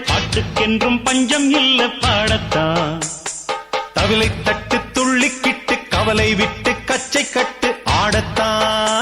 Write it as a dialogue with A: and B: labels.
A: பாட்டுக்கென்றும் பஞ்சம் இல்ல பாடத்தான்
B: தவிலை தட்டு துள்ளிக்கிட்டு கவலை விட்டு கச்சை கட்டு ஆடத்தான்